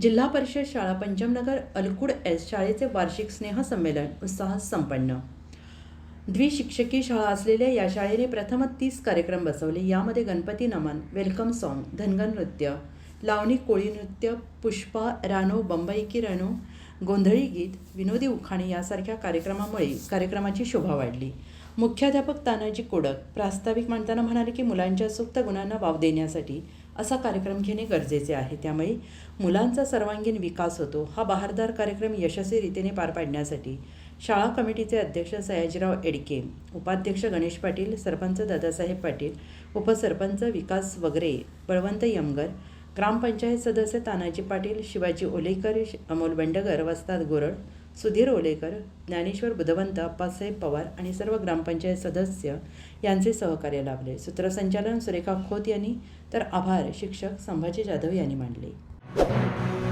जिल्हा परिषद शाळा पंचमनगर अलकुड एस शाळेचे वार्षिक स्नेहसंमेलन उत्साहात संपन्न. द्विशिक्षकी शाळा असलेल्या या शाळेने प्रथमच तीस कार्यक्रम बसवले. यामध्ये गणपती नमन वेलकम सॉन्ग धनगन नृत्य लावणी कोळी नृत्य पुष्पा रानो बंबईकी रानो गोंधळी गीत विनोदी उखाणे यासारख्या कार्यक्रमामुळे कार्यक्रमाची शोभा वाढली. मुख्याध्यापक तानाजी कोडक प्रास्ताविक मांडताना म्हणाले की मुलांच्या सुप्त गुणांना वाव देण्यासाठी असा कार्यक्रम घेणे गरजेचे आहे. त्यामुळे मुलांचा सर्वांगीण विकास होतो. हा बहारदार कार्यक्रम यशस्वी रीतीने पार पाडण्यासाठी शाळा कमिटीचे अध्यक्ष सयाजीराव एडके उपाध्यक्ष गणेश पाटील सरपंच दादासाहेब पाटील उपसरपंच विकास वगैरे बळवंत यमगर ग्रामपंचायत सदस्य तानाजी पाटील शिवाजी ओलेकर अमोल बंडगर वस्ताद गोरड सुधीर ओलेकर ज्ञानेश्वर बुधवंत अप्पासाहेब पवार आणि सर्व ग्रामपंचायत सदस्य यांचे सहकार्य लाभले. सूत्रसंचालन सुरेखा खोत यांनी तर आभार शिक्षक संभाजी जाधव यांनी मांडले.